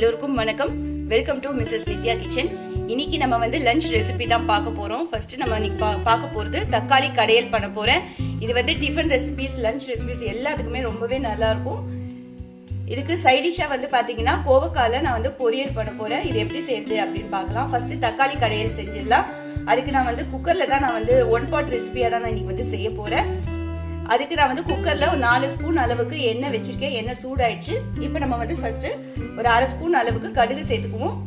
எல்லோருக்கும் வணக்கம். Welcome to Mrs Nithya kitchen இன்னைக்கு நம்ம வந்து லஞ்ச் ரெசிபி தான் பார்க்க போகிறோம் ஃபர்ஸ்ட் நம்ம இன்னைக்கு பா பார்க்க போகிறது தக்காளி கடையல் பண்ண போகிறேன் இது வந்து டிஃபன் ரெசிபிஸ் லஞ்ச் ரெசிபிஸ் எல்லாத்துக்குமே ரொம்பவே நல்லா இருக்கும். இதுக்கு சைடிஷாக வந்து பார்த்தீங்கன்னா கோவக்கால நான் வந்து பொரியல் பண்ண போகிறேன் இது எப்படி செய்யுது அப்படின்னு பார்க்கலாம். ஃபர்ஸ்ட் தக்காளி கடையல் செஞ்சிடலாம். அதுக்கு நான் வந்து குக்கரில் தான் நான் வந்து ஒன் பாட் ரெசிபியாக தான் நான் இன்னைக்கு வந்து செய்ய போகிறேன் அதுக்கு நான் வந்து குக்கரில் ஒரு நாலு ஸ்பூன் அளவுக்கு எண்ணெய் வச்சிருக்கேன். எண்ணெய் சூடாயிடுச்சு. இப்போ நம்ம வந்து ஃபர்ஸ்ட் ஒரு அரை ஸ்பூன் அளவுக்கு கடுகு சேர்த்துக்குவோம்.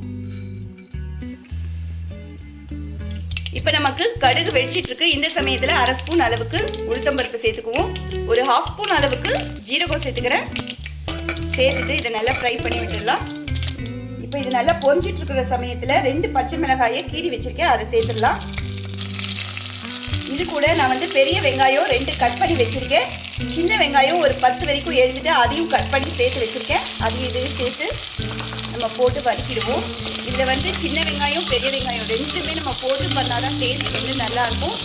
இப்போ நமக்கு கடுகு வெடிச்சிட்டு இருக்கு. இந்த சமயத்தில் அரை ஸ்பூன் அளவுக்கு உளுத்தம்பருப்பு சேர்த்துக்குவோம். ஒரு ஹாஃப் ஸ்பூன் அளவுக்கு ஜீரகம் சேர்த்துக்கிறேன். சேர்த்துட்டு இதை நல்லா ஃப்ரை பண்ணி விட்டுடலாம். இப்போ இது நல்லா பொரிஞ்சிட்டு இருக்கிற சமயத்தில் ரெண்டு பச்சை மிளகாயை கீறி வச்சிருக்கேன். அதை சேர்த்துடலாம். இது கூட நான் வந்து பெரிய வெங்காயம் ரெண்டு கட் பண்ணி வச்சுருக்கேன். சின்ன வெங்காயம் ஒரு பத்து வரைக்கும் எழுதிட்டு அதையும் கட் பண்ணி சேர்த்து வச்சுருக்கேன். அதையும் இதையும் சேர்த்து நம்ம போட்டு வதக்கிடுவோம் இதில் வந்து சின்ன வெங்காயம் பெரிய வெங்காயம் ரெண்டுமே நம்ம போட்டு பண்ணாதான் டேஸ்ட் வந்து நல்லாயிருக்கும்.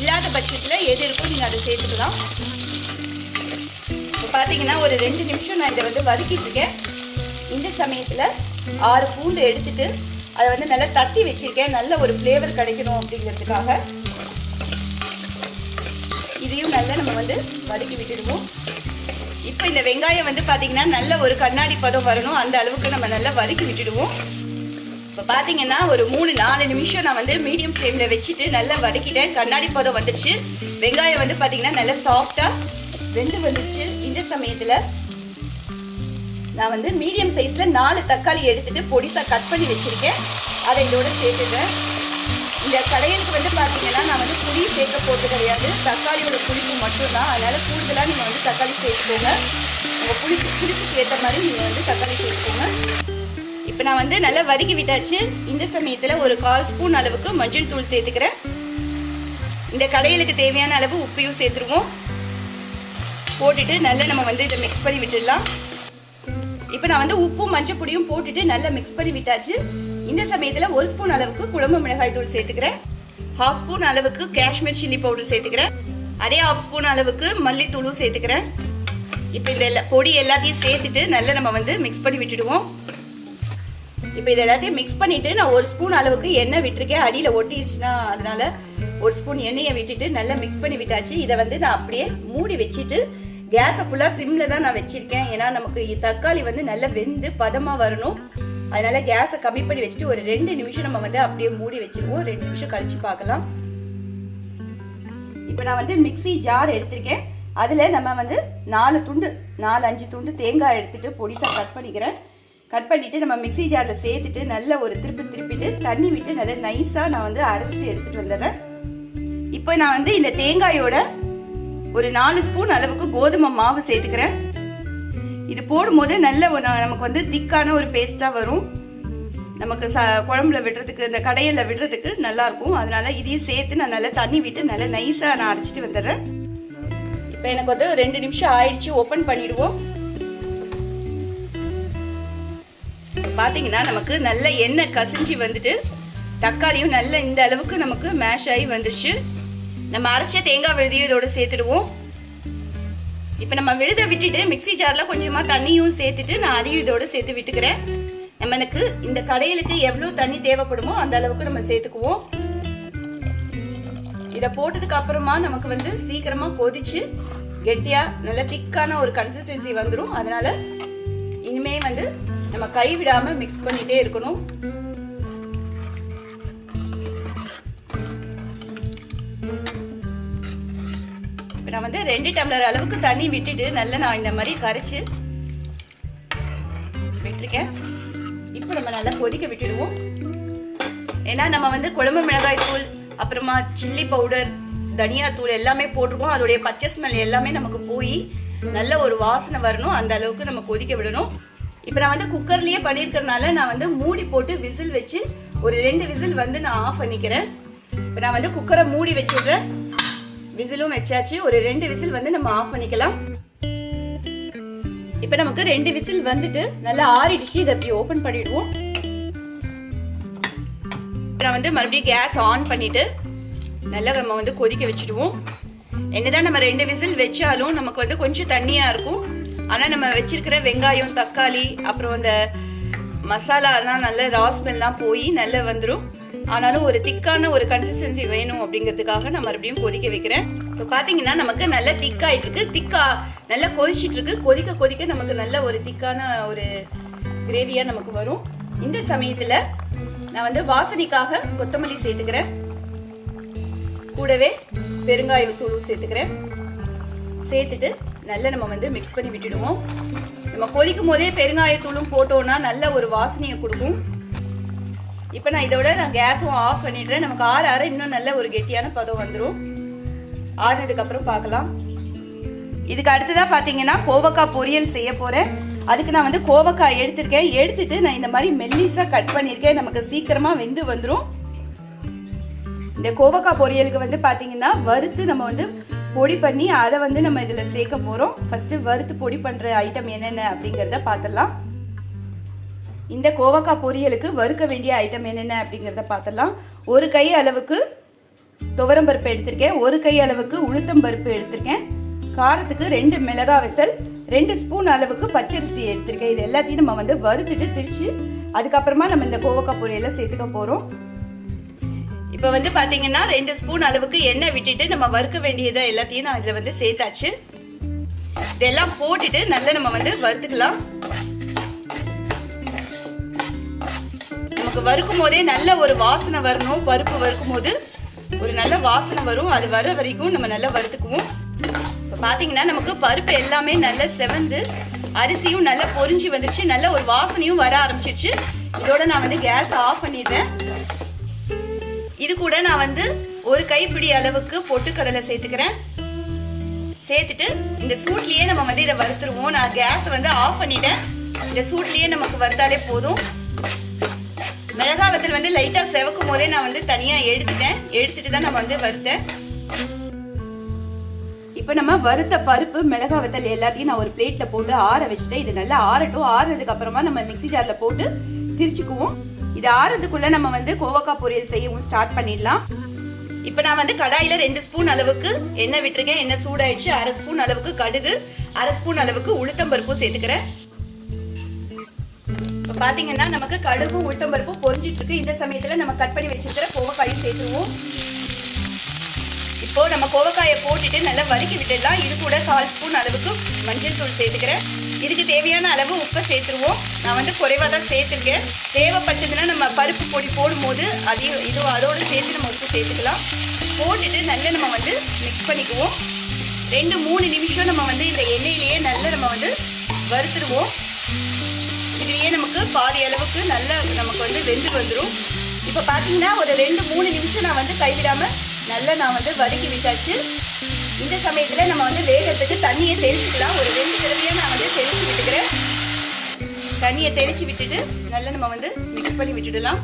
இல்லாத பட்சத்தில் எது இருக்கோ நீங்கள் அதை சேர்த்துக்கலாம். இப்போ பார்த்தீங்கன்னா ஒரு ரெண்டு நிமிஷம் நான் இதை வந்து வதக்கிட்டுருக்கேன் இந்த சமயத்தில் ஆறு பூண்டு எடுத்துட்டு அதை வந்து நல்லா தட்டி வச்சுருக்கேன். நல்ல ஒரு ஃப்ளேவர் கிடைக்கணும் அப்படிங்கிறதுக்காக. இதையும் நல்லா நம்ம வந்து வதக்கி விட்டுடுவோம். இப்போ இந்த வெங்காயம் வந்து பார்த்தீங்கன்னா நல்ல ஒரு கண்ணாடி பதம் வரணும். அந்த அளவுக்கு நம்ம நல்லா வதக்கி விட்டுடுவோம். இப்போ பார்த்தீங்கன்னா ஒரு மூணு நாலு நிமிஷம் நான் வந்து மீடியம் ஃப்ளேமில் வச்சுட்டு நல்லா வதக்கிட்டேன். கண்ணாடி பதம் வந்துடுச்சு. வெங்காயம் வந்து பார்த்தீங்கன்னா நல்லா சாஃப்டாக வெந்து வந்துடுச்சு. இந்த சமயத்தில் நான் வந்து மீடியம் சைஸில் நாலு தக்காளி எடுத்துகிட்டு பொடிசாக கட் பண்ணி வச்சுருக்கேன். அதை இதோட சேர்த்துட்டேன் இந்த கடையலுக்கு வந்து பார்த்தீங்கன்னா நான் வந்து புளி சேர்க்க போட்டு கிடையாது. தக்காளியோட புளிப்பு மட்டும்தான். அதனால் கூடுதலாக நீங்கள் வந்து தக்காளி சேர்த்துக்கோங்க. உங்கள் புளிப்பு புளிப்புக்கு ஏற்ற மாதிரி நீங்கள் வந்து தக்காளி சேர்த்துக்கோங்க. இப்போ நான் வந்து நல்லா வதக்கி விட்டாச்சு. இந்த சமயத்தில் ஒரு கால் ஸ்பூன் அளவுக்கு மஞ்சள் தூள் சேர்த்துக்கிறேன். இந்த கடையலுக்கு தேவையான அளவு உப்பையும் சேர்த்துருவோம். போட்டுட்டு நல்லா நம்ம வந்து இதை மிக்ஸ் பண்ணி விட்டுடலாம். இப்போ நான் வந்து உப்பும் மஞ்சள் பொடியும் போட்டுட்டு நல்லா மிக்ஸ் பண்ணி விட்டாச்சு. இந்த சமயத்தில் ஒரு ஸ்பூன் அளவுக்கு குழம்பு மிளகாய் தூள் சேர்த்துக்கிறேன். ஹாஃப் ஸ்பூன் அளவுக்கு காஷ்மீர் சில்லி பவுடர் சேர்த்துக்கிறேன். அதே ஹாஃப் ஸ்பூன் அளவுக்கு மல்லித்தூளும் சேர்த்துக்கிறேன். இப்போ இந்த எல்லா பொடி எல்லாத்தையும் சேர்த்துட்டு நல்லா நம்ம வந்து மிக்ஸ் பண்ணி விட்டுடுவோம். இப்போ இது எல்லாத்தையும் மிக்ஸ் பண்ணிட்டு நான் ஒரு ஸ்பூன் அளவுக்கு எண்ணெய் விட்டுருக்கேன். அடியில் ஒட்டிடுச்சுன்னா அதனால ஒரு ஸ்பூன் எண்ணெயை விட்டுட்டு நல்லா மிக்ஸ் பண்ணி விட்டாச்சு. இதை வந்து நான் அப்படியே மூடி வச்சுட்டு கேஸை ஃபுல்லாக சிம்மில் தான் நான் வச்சுருக்கேன். ஏன்னா நமக்கு தக்காளி வந்து நல்லா வெந்து பதமாக வரணும். அதனால கேஸை கம்மி பண்ணி வச்சுட்டு ஒரு ரெண்டு நிமிஷம் நம்ம வந்து அப்படியே மூடி வச்சுருவோம். ரெண்டு நிமிஷம் கழிச்சு பார்க்கலாம். இப்போ நான் வந்து மிக்சி ஜார் எடுத்திருக்கேன். அதில் நம்ம வந்து நாலு துண்டு நாலு அஞ்சு துண்டு தேங்காய் எடுத்துட்டு பொடிசாக கட் பண்ணிக்கிறேன். கட் பண்ணிவிட்டு நம்ம மிக்சி ஜாரில் சேர்த்துட்டு நல்ல ஒரு திருப்பி திருப்பிட்டு தண்ணி விட்டு நல்லா நைஸாக நான் வந்து அரைச்சிட்டு எடுத்துகிட்டு வந்துடுறேன். இப்போ நான் வந்து இந்த தேங்காயோட ஒரு நாலு ஸ்பூன் அளவுக்கு கோதுமை மாவு சேர்த்துக்கிறேன். இது போடும்போது நல்ல நமக்கு வந்து திக்கான ஒரு பேஸ்ட்டாக வரும். நமக்கு ச குழம்புல விடுறதுக்கு இந்த கடையில் விடுறதுக்கு நல்லா இருக்கும். அதனால இதையும் சேர்த்து நான் நல்லா தண்ணி விட்டு நல்லா நைஸாக நான் அரைச்சிட்டு வந்துடுறேன். இப்போ எனக்கு வந்து ரெண்டு நிமிஷம் ஆயிடுச்சு. ஓப்பன் பண்ணிடுவோம். பார்த்தீங்கன்னா நமக்கு நல்ல எண்ணெய் கசிஞ்சு வந்துட்டு தக்காளியும் நல்ல இந்த அளவுக்கு நமக்கு மேஷ் ஆகி வந்துருச்சு. நம்ம அரைச்ச தேங்காய் விழுதியும் இதோட சேர்த்துடுவோம். இப்போ நம்ம விழுத விட்டுட்டு மிக்சி ஜாரில் கொஞ்சமாக தண்ணியும் சேர்த்துட்டு நான் அதையும் இதோடு சேர்த்து விட்டுக்கிறேன். நம்மளுக்கு இந்த கடையிலுக்கு எவ்வளோ தண்ணி தேவைப்படுமோ அந்த அளவுக்கு நம்ம சேர்த்துக்குவோம். இதை போட்டதுக்கு அப்புறமா நமக்கு வந்து சீக்கிரமா கொதிச்சு கெட்டியா நல்ல திக்கான ஒரு கன்சிஸ்டன்சி வந்துடும் அதனால இனிமே வந்து நம்ம கை விடாம மிக்ஸ் பண்ணிட்டே இருக்கணும். இப்போ நான் வந்து ரெண்டு டம்ளர் அளவுக்கு தண்ணி விட்டுட்டு நல்லா நான் இந்த மாதிரி கரைச்சி விட்டுருக்கேன். இப்போ நம்ம நல்லா கொதிக்க விட்டுடுவோம். ஏன்னா நம்ம வந்து குழம்பு மிளகாய் தூள் அப்புறமா சில்லி பவுடர் தனியா தூள் எல்லாமே போட்டிருக்கோம். அதோடைய பச்சை ஸ்மெல் எல்லாமே நமக்கு போய் நல்ல ஒரு வாசனை வரணும். அந்த அளவுக்கு நம்ம கொதிக்க விடணும். இப்போ நான் வந்து குக்கர்லேயே பண்ணியிருக்கறனால நான் வந்து மூடி போட்டு விசில் வச்சு ஒரு ரெண்டு விசில் வந்து நான் ஆஃப் பண்ணிக்கிறேன். இப்போ நான் வந்து குக்கரை மூடி வச்சுடுறேன். விசிலும் வச்சாச்சு. ஒரு ரெண்டு விசில் வந்து நம்ம ஆஃப் பண்ணிக்கலாம். இப்போ நமக்கு ரெண்டு விசில் வந்துட்டு நல்லா ஆறிடுச்சு. இதை அப்படி ஓப்பன் பண்ணிடுவோம். நான் வந்து மறுபடியும் கேஸ் ஆன் பண்ணிட்டு நல்லா நம்ம வந்து கொதிக்க வச்சுடுவோம். என்னதான் நம்ம ரெண்டு விசில் வச்சாலும் நமக்கு வந்து கொஞ்சம் தண்ணியாக இருக்கும். ஆனால் நம்ம வச்சிருக்கிற வெங்காயம் தக்காளி அப்புறம் அந்த மசாலாலாம் நல்ல ராஸ்மெல்லாம் போய் நல்லா வந்துடும் ஆனாலும் ஒரு திக்கான ஒரு கன்சிஸ்டன்சி வேணும் அப்படிங்கிறதுக்காக நான் மறுபடியும் கொதிக்க வைக்கிறேன். இப்போ பார்த்தீங்கன்னா நமக்கு நல்ல திக்காயிட்டு இருக்கு. திக்கா நல்லா கொதிச்சிட்டு இருக்கு. கொதிக்க கொதிக்க நமக்கு நல்ல ஒரு திக்கான ஒரு கிரேவியாக நமக்கு வரும். இந்த சமயத்தில் நான் வந்து வாசனைக்காக கொத்தமல்லி சேர்த்துக்கிறேன். கூடவே பெருங்காயத்தூள் சேர்த்துக்கிறேன். சேர்த்துட்டு நல்லா நம்ம வந்து மிக்ஸ் பண்ணி விட்டுடுவோம். நம்ம கொதிக்கும் போதே பெருங்காயத்தூளும் போட்டோம்னா நல்ல ஒரு வாசனையை கொடுக்கும். இப்போ நான் இதோட நான் கேஸும் ஆஃப் பண்ணிடுறேன். நமக்கு ஆற ஆற இன்னும் நல்ல ஒரு கெட்டியான பதம் வந்துடும் ஆறுனதுக்கப்புறம் பார்க்கலாம். இதுக்கு அடுத்ததாக பார்த்தீங்கன்னா கோவக்காய் பொரியல் செய்ய போகிறேன் அதுக்கு நான் வந்து கோவக்காய் எடுத்திருக்கேன். எடுத்துட்டு நான் இந்த மாதிரி மெல்லிஸாக கட் பண்ணியிருக்கேன். நமக்கு சீக்கிரமாக வெந்து வந்துடும் இந்த கோவக்காய் பொரியலுக்கு வந்து பார்த்தீங்கன்னா வறுத்து நம்ம வந்து பொடி பண்ணி அதை வந்து நம்ம இதில் சேர்க்க போகிறோம் ஃபஸ்ட்டு வறுத்து பொடி பண்ணுற ஐட்டம் என்னென்ன அப்படிங்கிறத பார்த்துடலாம். இந்த கோவக்காய் பொரியலுக்கு வறுக்க வேண்டிய ஐட்டம் என்னென்ன அப்படிங்கிறத பார்த்துடலாம். ஒரு கை அளவுக்கு துவரம் பருப்பு எடுத்திருக்கேன். ஒரு கை அளவுக்கு உளுத்தம் பருப்பு எடுத்திருக்கேன். காரத்துக்கு ரெண்டு மிளகாய் வெத்தல் ரெண்டு ஸ்பூன் அளவுக்கு பச்சரிசி எடுத்திருக்கேன். இது எல்லாத்தையும் நம்ம வந்து வறுத்துட்டு திரிச்சு அதுக்கப்புறமா நம்ம இந்த கோவக்காய் பொரியலை சேர்த்துக்க போகிறோம் இப்போ வந்து பார்த்தீங்கன்னா ரெண்டு ஸ்பூன் அளவுக்கு எண்ணெய் விட்டுட்டு நம்ம வறுக்க வேண்டியதை எல்லாத்தையும் நான் இதில் வந்து சேர்த்தாச்சு. இதெல்லாம் போட்டுட்டு நல்லா நம்ம வந்து வறுத்துக்கலாம். நமக்கு வறுக்கும் போதே நல்ல ஒரு வாசனை வரணும். பருப்பு வறுக்கும் போது ஒரு நல்ல வாசனை வரும். அது வர வரைக்கும் நம்ம நல்லா வறுத்துக்குவோம். இப்போ பார்த்தீங்கன்னா நமக்கு பருப்பு எல்லாமே நல்லா செவந்து அரிசியும் நல்லா பொறிஞ்சி வந்துருச்சு. நல்ல ஒரு வாசனையும் வர ஆரம்பிச்சிருச்சு. இதோட நான் வந்து கேஸ் ஆஃப் பண்ணிடுறேன். இது கூட நான் வந்து ஒரு கைப்பிடி அளவுக்கு பொட்டுக்கடலை சேர்த்துக்கிறேன். சேர்த்துட்டு இந்த சூட்லயே நம்ம வந்து இதை வறுத்துருவோம். நான் கேஸ் வந்து ஆஃப் பண்ணிட்டேன். இந்த சூட்லயே நமக்கு வறுத்தாலே போதும். மிளகா வத்தல் வந்து லைட்டாக செவக்கும் போதே நான் வந்து தனியாக எடுத்துட்டேன். எடுத்துட்டு தான் நான் வந்து வறுத்தேன். இப்போ நம்ம வறுத்த பருப்பு மிளகா வத்தல் எல்லாத்தையும் நான் ஒரு பிளேட்ல போட்டு ஆற வச்சுட்டேன். இது நல்லா ஆறட்டும். ஆறுறதுக்கு அப்புறமா நம்ம மிக்ஸி ஜார்ல போட்டு திரிச்சுக்குவோம். இது ஆறதுக்குள்ள நம்ம வந்து கோவக்காய் பொரியல் செய்யவும் ஸ்டார்ட் பண்ணிடலாம். இப்போ நான் வந்து கடாயில ரெண்டு ஸ்பூன் அளவுக்கு எண்ணெய் விட்டுருக்கேன். எண்ணெய் சூடாயிடுச்சு. அரை ஸ்பூன் அளவுக்கு கடுகு அரை ஸ்பூன் அளவுக்கு உளுத்தம் பருப்பும் சேர்த்துக்கிறேன். இப்போ பார்த்தீங்கன்னா நமக்கு கடுகும் உளுத்தம்பருப்பும் பருப்பும் இருக்கு. இந்த சமயத்தில் நம்ம கட் பண்ணி வச்சிருக்கிற கோவக்காயும் சேர்த்துருவோம். இப்போ நம்ம கோவக்காயை போட்டுட்டு நல்லா வறுக்கி விட்டுடலாம். இது கூட கால் ஸ்பூன் அளவுக்கு மஞ்சள் தூள் சேர்த்துக்கிறேன். இதுக்கு தேவையான அளவு உப்பை சேர்த்துருவோம். நான் வந்து குறைவாக தான் சேர்த்துருக்கேன். தேவைப்பட்டதுன்னா நம்ம பருப்பு பொடி போடும்போது அதையும் இது அதோடு சேர்த்து நம்ம உப்பு சேர்த்துக்கலாம். போட்டுட்டு நல்லா நம்ம வந்து மிக்ஸ் பண்ணிக்குவோம். ரெண்டு மூணு நிமிஷம் நம்ம வந்து இந்த எண்ணெயிலேயே நல்லா நம்ம வந்து வறுத்துருவோம். இதுலேயே நமக்கு பாதி அளவுக்கு நல்லா நமக்கு வந்து வெந்து வந்துடும் இப்போ பார்த்தீங்கன்னா ஒரு ரெண்டு மூணு நிமிஷம் நான் வந்து கைவிடாமல் நல்லா நான் வந்து வதக்கி விட்டாச்சு. இந்த சமயத்தில் நம்ம வந்து வேகத்துக்கு தண்ணியை தெளிச்சுக்கலாம். ஒரு ரெண்டு தடவையாக நான் வந்து தெளிச்சு விட்டுக்கிறேன். தண்ணியை தெளிச்சு விட்டுட்டு நல்லா நம்ம வந்து மிக்ஸ் பண்ணி விட்டுடலாம்.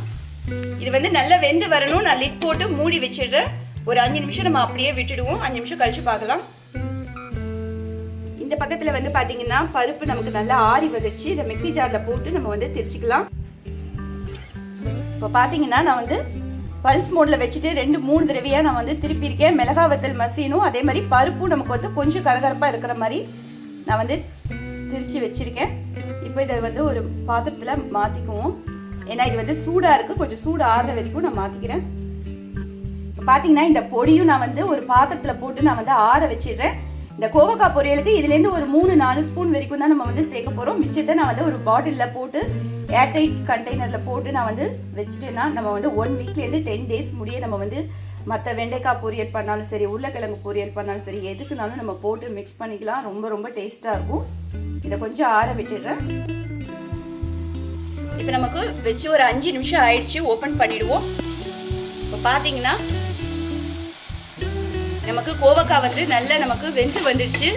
இது வந்து நல்லா வெந்து வரணும். நான் லிட் போட்டு மூடி வச்சிடுறேன். ஒரு அஞ்சு நிமிஷம் நம்ம அப்படியே விட்டுடுவோம். அஞ்சு நிமிஷம் கழிச்சு பார்க்கலாம். பக்கத்தில் வந்து பார்த்தீங்கன்னா பருப்பு நமக்கு நல்லா ஆறி வந்துடுச்சு இதை மிக்ஸி ஜாரில் போட்டு நம்ம வந்து திரிச்சிக்கலாம். இப்போ பார்த்தீங்கன்னா நான் வந்து பல்ஸ் மோடில் வச்சுட்டு ரெண்டு மூணு தடவையாக நான் வந்து திருப்பியிருக்கேன். மிளகா வத்தல் மசினும் அதே மாதிரி பருப்பும் நமக்கு வந்து கொஞ்சம் கரகரப்பாக இருக்கிற மாதிரி நான் வந்து திரிச்சு வச்சுருக்கேன். இப்போ இதை வந்து ஒரு பாத்திரத்தில் மாற்றிக்குவோம் ஏன்னா இது வந்து சூடாக இருக்குது கொஞ்சம் சூடு ஆறுற வரைக்கும் நான் மாற்றிக்கிறேன் பார்த்தீங்கன்னா இந்த பொடியும் நான் வந்து ஒரு பாத்திரத்தில் போட்டு நான் வந்து ஆற வச்சிடுறேன். இந்த கோவக்காய் பொரியலுக்கு இதுலேருந்து ஒரு மூணு நாலு ஸ்பூன் வரைக்கும் தான் நம்ம வந்து சேர்க்க போகிறோம் மிச்சத்தை நான் வந்து ஒரு பாட்டிலில் போட்டு ஏர்டைட் கண்டெய்னரில் போட்டு நான் வந்து வச்சுட்டேன்னா நம்ம வந்து ஒன் வீக்லேருந்து டென் டேஸ் முடிய நம்ம வந்து மற்ற வெண்டைக்காய் பொரியல் பண்ணாலும் சரி உருளைக்கிழங்கு பொரியல் பண்ணாலும் சரி எதுக்குனாலும் நம்ம போட்டு மிக்ஸ் பண்ணிக்கலாம். ரொம்ப ரொம்ப டேஸ்ட்டாக இருக்கும். இதை கொஞ்சம் ஆற விட்டுடுறேன். இப்போ நமக்கு வச்சு ஒரு அஞ்சு நிமிஷம் ஆயிடுச்சு. ஓப்பன் பண்ணிடுவோம். இப்போ பார்த்தீங்கன்னா நமக்கு கோவக்காய் வந்து நல்லா நமக்கு வெந்து வந்துடுச்சு.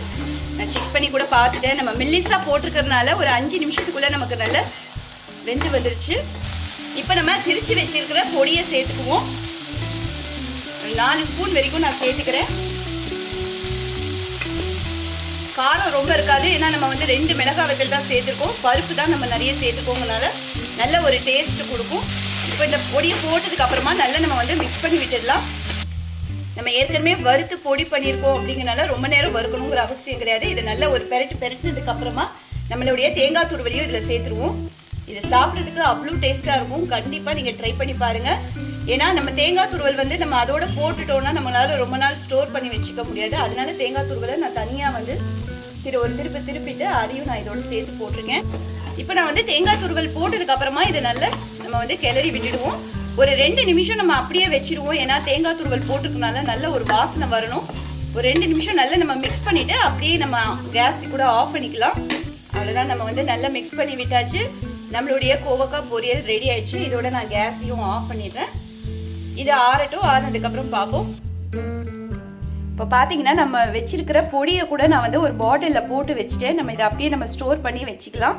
நான் செக் பண்ணி கூட பார்த்துட்டேன். நம்ம மெல்லிஸாக போட்டிருக்கறதுனால ஒரு அஞ்சு நிமிஷத்துக்குள்ளே நமக்கு நல்லா வெந்து வந்துடுச்சு. இப்போ நம்ம திரிச்சு வச்சிருக்கிற பொடியை சேர்த்துக்குவோம். நாலு ஸ்பூன் வரைக்கும் நான் சேர்த்துக்கிறேன். காரம் ரொம்ப இருக்காது. ஏன்னா நம்ம வந்து ரெண்டு மிளகாய் வத்தல் தான் சேர்த்துருக்கோம். பருப்பு தான் நம்ம நிறைய சேர்த்துக்கோங்கனால நல்ல ஒரு டேஸ்ட் கொடுக்கும். இப்போ இந்த பொடியை போட்டதுக்கு அப்புறமா நல்லா நம்ம வந்து மிக்ஸ் பண்ணி விட்டுடலாம். நம்ம ஏற்கனவே வறுத்து பொடி பண்ணியிருக்கோம் அப்படிங்கறனால ரொம்ப நேரம் வறுக்கணுங்கிற அவசியம் கிடையாது. இதை நல்ல ஒரு பெரட்டு பெரட்டினதுக்கு அப்புறமா நம்மளுடைய தேங்காய் துருவலையும் இதில் சேர்த்துருவோம். இதை சாப்பிட்றதுக்கு அவ்வளோ டேஸ்ட்டாக இருக்கும். கண்டிப்பாக நீங்கள் ட்ரை பண்ணி பாருங்கள் ஏன்னா நம்ம தேங்காய் துருவல் வந்து நம்ம அதோட போட்டுட்டோம்னா நம்மளால ரொம்ப நாள் ஸ்டோர் பண்ணி வச்சுக்க முடியாது. அதனால தேங்காய் துருவலை நான் தனியாக வந்து திரு ஒரு திருப்பி திருப்பிட்டு அதையும் நான் இதோட சேர்த்து போட்டிருக்கேன். இப்போ நான் வந்து தேங்காய் துருவல் போட்டதுக்கு அப்புறமா இதை நல்லா நம்ம வந்து கிளறி விட்டுடுவோம். ஒரு ரெண்டு நிமிஷம் நம்ம அப்படியே வச்சிருவோம். ஏன்னா தேங்காய் துருவல் போட்டுக்கனால நல்ல ஒரு வாசனை வரணும். ஒரு ரெண்டு நிமிஷம் நல்லா நம்ம மிக்ஸ் பண்ணிட்டு அப்படியே நம்ம கேஸ் கூட ஆஃப் பண்ணிக்கலாம். அவ்வளோதான் நம்ம வந்து நல்லா மிக்ஸ் பண்ணி விட்டாச்சு. நம்மளுடைய கோவக்காய் பொரியல் ரெடி ஆயிடுச்சு. இதோட நான் கேஸையும் ஆஃப் பண்ணிடுறேன். இது ஆறட்டும். ஆறினதுக்கப்புறம் பார்ப்போம். இப்போ பார்த்தீங்கன்னா நம்ம வச்சிருக்கிற பொடியை கூட நான் வந்து ஒரு பாட்டிலில் போட்டு வச்சுட்டேன் நம்ம இதை அப்படியே நம்ம ஸ்டோர் பண்ணி வச்சுக்கலாம்.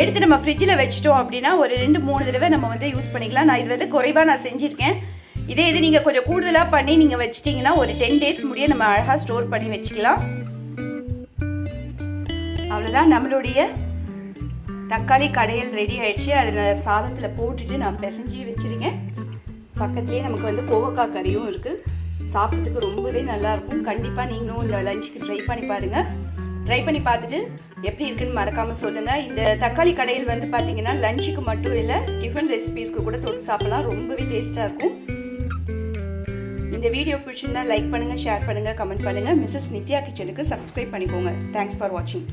எடுத்து நம்ம ஃப்ரிட்ஜில் வச்சிட்டோம் அப்படின்னா ஒரு ரெண்டு மூணு தடவை நம்ம வந்து யூஸ் பண்ணிக்கலாம். நான் இது வந்து குறைவாக நான் செஞ்சுருக்கேன். இதே இது நீங்கள் கொஞ்சம் கூடுதலாக பண்ணி நீங்கள் வச்சிட்டிங்கன்னா ஒரு டென் டேஸ் முடிய நம்ம அழகாக ஸ்டோர் பண்ணி வச்சுக்கலாம். அவ்வளோதான் நம்மளுடைய தக்காளி கடையில் ரெடி ஆயிடுச்சு. அதில் சாதத்தில் போட்டுட்டு நான் பிசைஞ்சு வச்சுருக்கேன். பக்கத்துலேயே நமக்கு வந்து கோவக்காய் கறியும் இருக்குது சாப்பிட்றதுக்கு ரொம்பவே நல்லாயிருக்கும் கண்டிப்பாக நீங்களும் இந்த லஞ்சுக்கு ட்ரை பண்ணி பாருங்கள் ட்ரை பண்ணி பார்த்துட்டு எப்படி இருக்குன்னு மறக்காமல் சொல்லுங்கள் இந்த தக்காளி கடையில் வந்து பார்த்தீங்கன்னா லஞ்சுக்கு மட்டும் இல்லை டிஃபன் ரெசிபீஸ்க்கு கூட தொட்டு சாப்பிடலாம். ரொம்பவே டேஸ்ட்டாக இருக்கும். இந்த வீடியோ பிடிச்சிருந்தா லைக் பண்ணுங்கள் ஷேர் பண்ணுங்கள் கமெண்ட் பண்ணுங்கள் மிஸ்ஸஸ் நித்யா கிச்சனுக்கு சப்ஸ்கிரைப் பண்ணிக்கோங்க. தேங்க்ஸ் ஃபார் வாட்சிங்